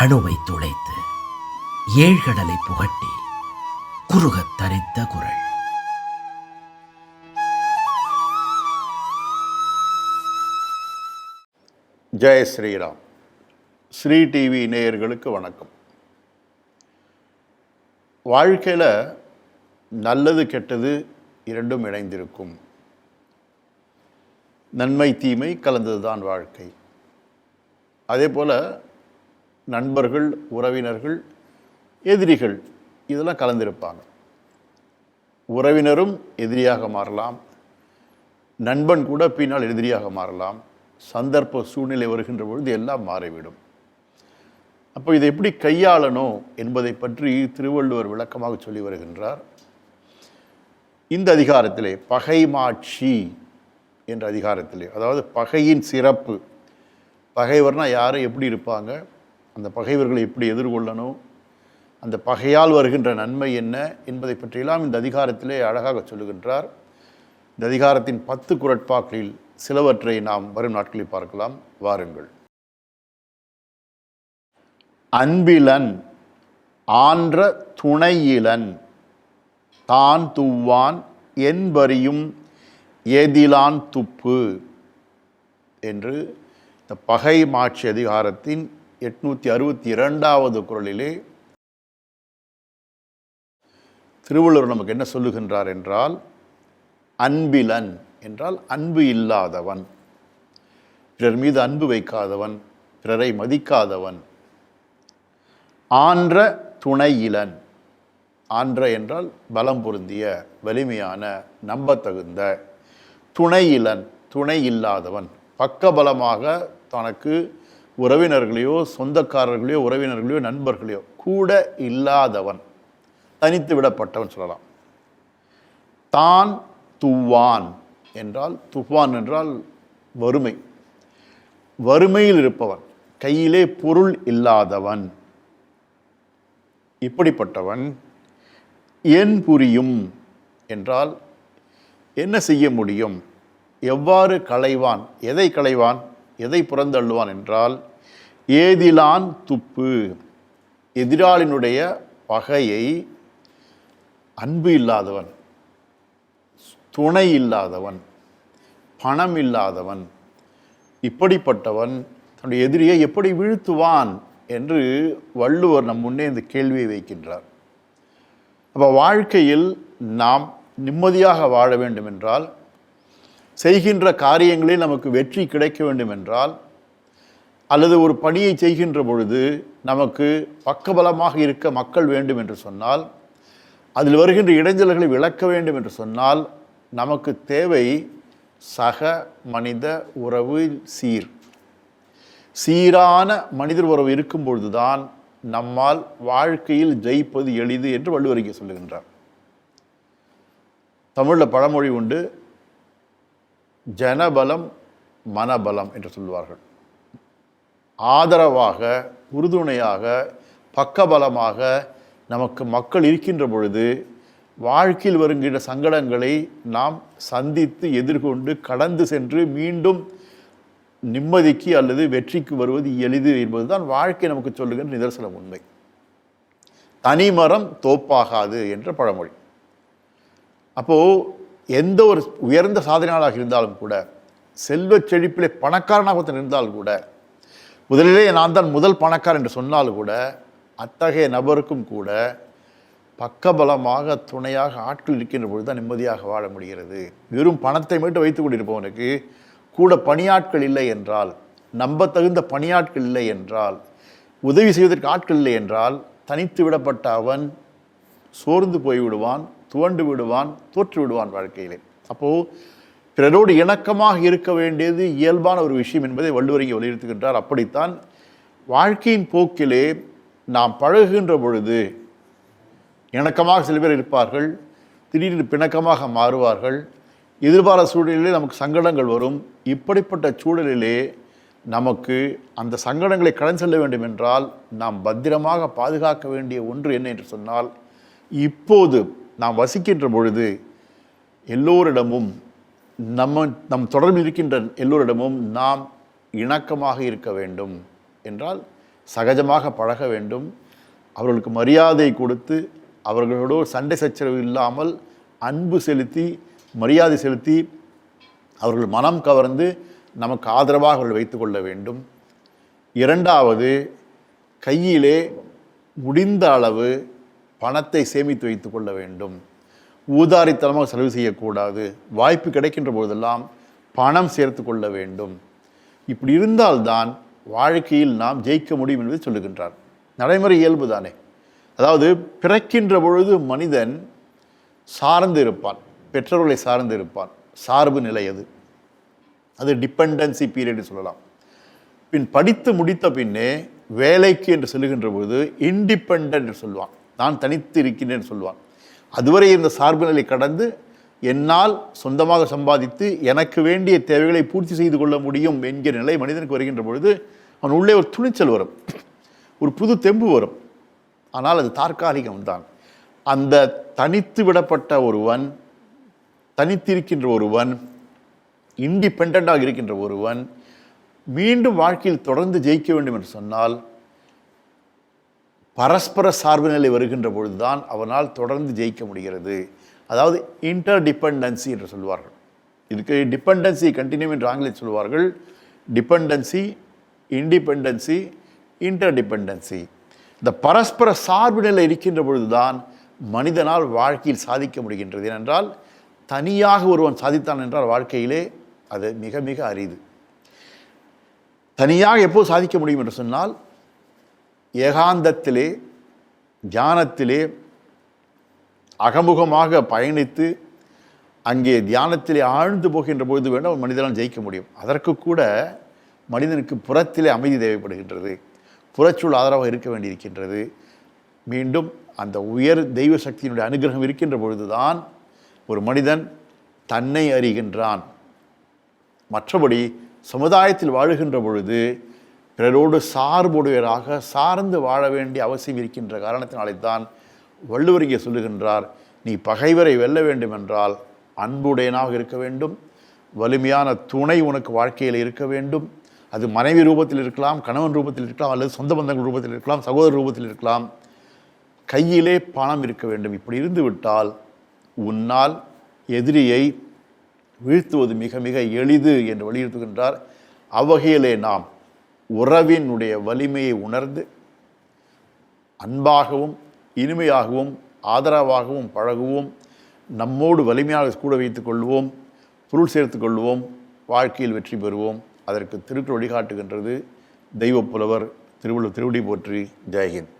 அணுவை துளைத்து ஏழ்கடலை புகட்டி குறுகத் தரித்த குரல். ஜெய ஸ்ரீராம். ஸ்ரீ டிவி நேயர்களுக்கு வணக்கம். வாழ்க்கையில் நல்லது கெட்டது இரண்டும் இணைந்திருக்கும். நன்மை தீமை கலந்தது தான் வாழ்க்கை. அதே போல் நண்பர்கள் உறவினர்கள் எதிரிகள் இதெல்லாம் கலந்திருப்பாங்க. உறவினரும் எதிரியாக மாறலாம். நண்பன் கூட பின்னால் எதிரியாக மாறலாம். சந்தர்ப்ப சூழ்நிலை வருகின்ற பொழுது எல்லாம் மாறிவிடும். அப்போ இதை எப்படி கையாளணும் என்பதை பற்றி திருவள்ளுவர் விளக்கமாக சொல்லி வருகின்றார். இந்த அதிகாரத்திலே பகைமாட்சி என்ற அதிகாரத்திலே அதாவது பகையின் சிறப்பு. பகைவர்னால் யார் எப்படி இருப்பாங்க? அந்த பகைவர்களை எப்படி எதிர்கொள்ளணும் அந்த பகையால் வருகின்ற நன்மை என்ன என்பதை பற்றியெல்லாம் இந்த அதிகாரத்திலே அழகாக சொல்லுகின்றார். இந்த அதிகாரத்தின் பத்து குரட்பாக்களில் சிலவற்றை நாம் வரும் நாட்களில் பார்க்கலாம். வாருங்கள். அன்பிலன் ஆன்ற துணையிலன் தான் துவான் என்பறியும் ஏதிலான் துப்பு என்று இந்த பகை மாட்சி அதிகாரத்தின் எட்நூற்றி அறுபத்தி இரண்டாவது குரலிலே திருவள்ளுவர் நமக்கு என்ன சொல்லுகின்றார் என்றால் அன்பிலன் என்றால் அன்பு இல்லாதவன் பிறர் மீது அன்பு வைக்காதவன் பிறரை மதிக்காதவன். ஆன்ற துணை இளன் ஆன்ற என்றால் பலம் பொருந்திய வலிமையான நம்பத்தகுந்த. துணையிலன் துணை இல்லாதவன். பக்கபலமாக தனக்கு உறவினர்களையோ சொந்தக்காரர்களையோ உறவினர்களையோ நண்பர்களையோ கூட இல்லாதவன் தனித்து விடப்பட்டவன் சொல்லலாம். தான் துவான் என்றால் துவான் என்றால் வறுமை. வறுமையில் இருப்பவன் கையிலே பொருள் இல்லாதவன். இப்படிப்பட்டவன் என் புரியும் என்றால் என்ன செய்ய முடியும்? எவ்வாறு களைவான்? எதை களைவான்? எதை புறந்தள்ளுவான் என்றால் ஏதிலான் துப்பு. எதிராளினுடைய பகையை அன்பு இல்லாதவன் துணை இல்லாதவன் பணம் இல்லாதவன் இப்படிப்பட்டவன் தன்னுடைய எதிரியை எப்படி வீழ்த்துவான் என்று வள்ளுவர் நம் முன்னே இந்த கேள்வியை வைக்கின்றார். அப்போ வாழ்க்கையில் நாம் நிம்மதியாக வாழ வேண்டும் என்றால் செய்கின்ற காரியங்களில் நமக்கு வெற்றி கிடைக்க வேண்டும் என்றால் அல்லது ஒரு பணியை செய்கின்ற பொழுது நமக்கு பக்கபலமாக இருக்க மக்கள் வேண்டும் என்று சொன்னால் அதில் வருகின்ற இடைஞ்சல்களை விளக்க வேண்டும் என்று சொன்னால் நமக்கு தேவை சக மனித உறவு சீர். சீரான மனிதர் உறவு இருக்கும் பொழுதுதான் நம்மால் வாழ்க்கையில் ஜெயிப்பது எளிது என்று வள்ளுவரிக்கை சொல்லுகின்றார். தமிழில் பழமொழி உண்டு ஜனபலம் மனபலம் என்று சொல்வார்கள் ஆதரவாக உறுதுணையாக பக்கபலமாக நமக்கு மக்கள் இருக்கின்ற பொழுது வாழ்க்கையில் வருகின்ற சங்கடங்களை நாம் சந்தித்து எதிர்கொண்டு கடந்து சென்று மீண்டும் நிம்மதிக்கு அல்லது வெற்றிக்கு வருவது எளிது என்பதுதான் வாழ்க்கை நமக்கு சொல்லுகின்ற நிதர்சனம் உண்மை. தனிமரம் தோப்பாகாது என்ற பழமொழி. அப்போது எந்த ஒரு உயர்ந்த சாதனையாளராக இருந்தாலும் கூட செல்வச் செழிப்பிலே பணக்காரனாக இருந்தால் கூட முதலிலே நான் தான் முதல் பணக்கார் என்று சொன்னாலும் கூட அத்தகைய நபருக்கும் கூட பக்கபலமாக துணையாக ஆட்கள் இருக்கின்ற பொழுது தான் நிம்மதியாக வாழ முடிகிறது. வெறும் பணத்தை மட்டும் வைத்து கொண்டிருப்பவனுக்கு கூட பணியாட்கள் இல்லை என்றால் நம்ப தகுந்த பணியாட்கள் இல்லை என்றால் உதவி செய்வதற்கு ஆட்கள் இல்லை என்றால் தனித்து விடப்பட்ட அவன் சோர்ந்து போய்விடுவான் துவண்டு விடுவான் தோற்று விடுவான் வாழ்க்கையிலே. அப்போது பிறரோடு இணக்கமாக இருக்க வேண்டியது இயல்பான ஒரு விஷயம் என்பதை வள்ளுவர் இங்கே வலியுறுத்துகின்றார். அப்படித்தான் வாழ்க்கையின் போக்கிலே நாம் பழகுகின்ற பொழுது இணக்கமாக சில பேர் இருப்பார்கள் திடீர்னு பிணக்கமாக மாறுவார்கள். எதிர்பாராத சூழலிலே நமக்கு சங்கடங்கள் வரும். இப்படிப்பட்ட சூழலிலே நமக்கு அந்த சங்கடங்களை கடந்து செல்ல வேண்டும் என்றால் நாம் பத்திரமாக பாதுகாக்க வேண்டிய ஒன்று என்ன என்று சொன்னால் இப்போது நாம் வசிக்கின்ற பொழுது எல்லோரிடமும் நம்ம நம் தொடர்பில் இருக்கின்ற எல்லோரிடமும் நாம் இணக்கமாக இருக்க வேண்டும் என்றால் சகஜமாக பழக வேண்டும். அவர்களுக்கு மரியாதை கொடுத்து அவர்களோடு சண்டை சச்சரவு இல்லாமல் அன்பு செலுத்தி மரியாதை செலுத்தி அவர்கள் மனம் கவர்ந்து நமக்கு ஆதரவாக அவர்கள் வைத்துக்கொள்ள வேண்டும். இரண்டாவது கையிலே முடிந்த அளவு பணத்தை சேமித்து வைத்து கொள்ள வேண்டும். ஊதாரித்தனமாக செலவு செய்யக்கூடாது. வாய்ப்பு கிடைக்கின்ற போதெல்லாம் பணம் சேர்த்து கொள்ள வேண்டும். இப்படி இருந்தால்தான் வாழ்க்கையில் நாம் ஜெயிக்க முடியும் என்பதை சொல்லுகின்றார். நடைமுறை இயல்பு தானே அதாவது பிறக்கின்ற பொழுது மனிதன் சார்ந்து இருப்பான். பெற்றோர்களை சார்ந்து இருப்பான். சார்பு நிலை அது. அது டிபெண்டன்சி பீரியட் சொல்லலாம். பின் படித்து முடித்த பின்னே வேலைக்கு என்று சொல்லுகின்ற பொழுது இண்டிபெண்ட் என்று சொல்வான். நான் தனித்து இருக்கின்றேன் சொல்லுவான் சொல்வான். அதுவரை இந்த சார்பு நிலை கடந்து என்னால் சொந்தமாக சம்பாதித்து எனக்கு வேண்டிய தேவைகளை பூர்த்தி செய்து கொள்ள முடியும் என்கிற நிலை மனிதனுக்கு வருகின்ற பொழுது அவன் உள்ளே ஒரு துணிச்சல் வரும். ஒரு புது தெம்பு வரும். ஆனால் அது தற்காலிகம்தான் அந்த தனித்து விடப்பட்ட ஒருவன் தனித்திருக்கின்ற ஒருவன் இண்டிபெண்டாக இருக்கின்ற ஒருவன் மீண்டும் வாழ்க்கையில் தொடர்ந்து ஜெயிக்க வேண்டும் என்று சொன்னால் பரஸ்பர சார்பு நிலை வருகின்ற பொழுதுதான் அவனால் தொடர்ந்து ஜெயிக்க முடிகிறது. அதாவது இன்டர் டிபெண்டன்சி என்று சொல்வார்கள். இதுக்கு டிபெண்டன்சி கண்டினியூ என்று ஆங்கிலத்தில் சொல்வார்கள். டிபெண்டன்சி இண்டிபெண்டன்சி இன்டர் டிபெண்டன்சி இந்த பரஸ்பர சார்பு நிலை இருக்கின்ற பொழுதுதான் மனிதனால் வாழ்க்கையில் சாதிக்க முடிகின்றது. ஏனென்றால் தனியாக ஒருவன் சாதித்தான் என்றால் வாழ்க்கையிலே அது மிக மிக அரிது. தனியாக எப்போது சாதிக்க முடியும் என்று சொன்னால் ஏகாந்தத்திலே தியானத்திலே அகமுகமாக பயணித்து அங்கே தியானத்திலே ஆழ்ந்து போகின்ற பொழுது வேண்டாம் ஒரு மனிதனால் ஜெயிக்க முடியும். அதற்கு கூட மனிதனுக்கு புறத்திலே அமைதி தேவைப்படுகின்றது. புறச்சூழல் ஆதரவாக இருக்க வேண்டியிருக்கின்றது. மீண்டும் அந்த உயர் தெய்வ சக்தியினுடைய அனுகிரகம் இருக்கின்ற பொழுதுதான் ஒரு மனிதன் தன்னை அறிகின்றான். மற்றபடி சமுதாயத்தில் வாழுகின்ற பொழுது பிறரோடு சார்புடையராக சார்ந்து வாழ வேண்டிய அவசியம் இருக்கின்ற காரணத்தினாலே தான் வள்ளுவர் இங்கே சொல்லுகின்றார் நீ பகைவரை வெல்ல வேண்டுமென்றால் அன்புடையனாக இருக்க வேண்டும் வலிமையான துணை உனக்கு வாழ்க்கையில் இருக்க வேண்டும் அது மனைவி ரூபத்தில் இருக்கலாம் கணவன் ரூபத்தில் இருக்கலாம் அல்லது சொந்த பந்தங்கள் ரூபத்தில் இருக்கலாம் சகோதர ரூபத்தில் இருக்கலாம் கையிலே பணம் இருக்க வேண்டும். இப்படி இருந்துவிட்டால் உன்னால் எதிரியை வீழ்த்துவது மிக மிக எளிது என்று வலியுறுத்துகின்றார். அவ்வகையிலே நாம் உறவினுடைய வலிமையை உணர்ந்து அன்பாகவும் இனிமையாகவும் ஆதரவாகவும் பழகுவோம். நம்மோடு வலிமையாக கூட வைத்துக் கொள்வோம். பொருள் சேர்த்துக் கொள்வோம். வாழ்க்கையில் வெற்றி பெறுவோம். அதற்கு திருக்குறள் வழிகாட்டுகின்றது. தெய்வப் புலவர் திருவள்ளுவர் திருவடி போற்றி. ஜெயஹிந்த்.